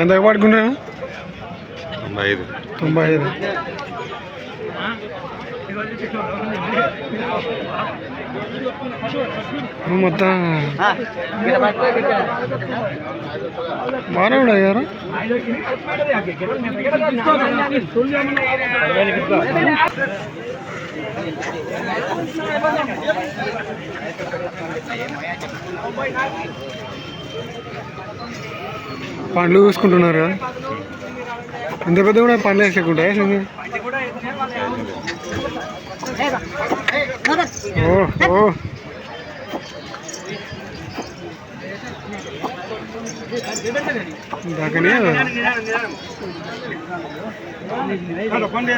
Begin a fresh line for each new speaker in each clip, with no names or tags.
ఎంత పడుకున్నా
తొంభై ఐదు.
తొంభై ఐదు. మొత్తం బాగానే ఉన్నాయి పండ్లు చూసుకుంటున్నారు కదా. ఇంత పెద్ద కూడా పండ్లు వేసుకుంటాయి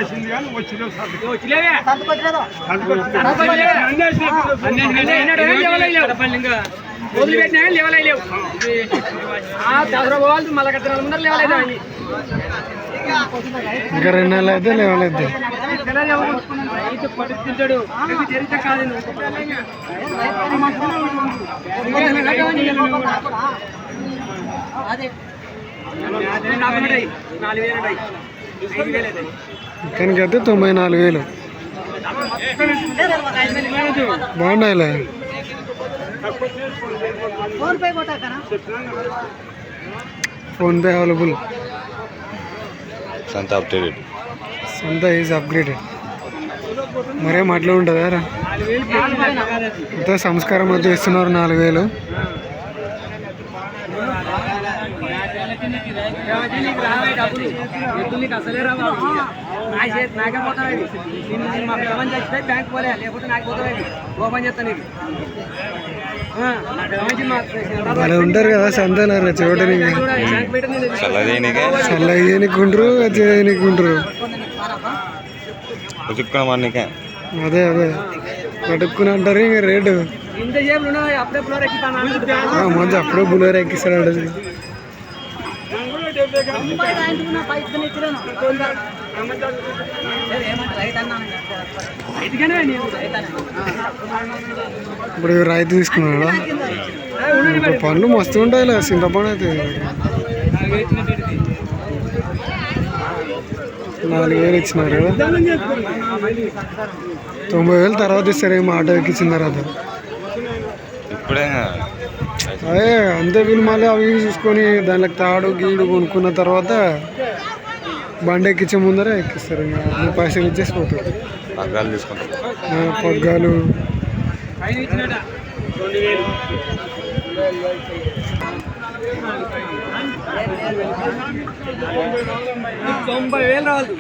సింగి
వదిలిపెట్టినా లేవలే లేవు దసరా పోవాలి మళ్ళీ కట్టిన ముందర లేవలేదు
ఇంకా రెండు నెలలు అయితే లేవలేదు.
రైతు పడుతుంటాడు జరిగితే కాదు నాలుగు వేలు ఐదు
అయితే తొంభై నాలుగు వేలు. బాగున్నాయిలే. PhonePe available.
సంత అప్డేటెడ్
సొంత ఈజ్ అప్గ్రేడెడ్ మరేం అట్లా ఉంటుందా రా? అంతా సంస్కారం మధ్య ఇస్తున్నారు నాలుగు వేలు
నాకే పోతాయి మా పిల్లవని చచ్చిపోయి బ్యాంక్ పోలే లేకపోతే నాకు పోతాయి ఓపెన్ చేస్తాను
వాళ్ళు ఉంటారు కదా సంతానారు చూడడానికి.
బ్యాంక్ పెట్ట నేను
చల్లదేనికే
చల్ల చేయనికుంటారు అదే అదే. కడుక్కుని అంటారు ఇంక రేటు. మంచి అప్పుడే బుల్లర్ ఎక్కిస్తాడు ఇప్పుడు రైతు తీసుకున్నాడా? ఇప్పుడు పండ్లు మస్తు ఉంటాయి చింతపండు అయితే. నాలుగు వేలు ఇచ్చినారు. తొంభై వేలు తర్వాత ఇస్తారేమో ఆటో ఎక్కించిన తర్వాత. అదే అంతే వీళ్ళు మళ్ళీ అవి చూసుకొని దానికి తాడు గీడు కొనుక్కున్న తర్వాత బండి ఎక్కించే ముందరే ఎక్కిస్తారు. ఇంకా పైసలు ఇచ్చేసి పోతారు.
పగ్గాలు తీసుకుంటాం
ఆ, పగ్గాలు.
తొంభై వేలు రావాలి.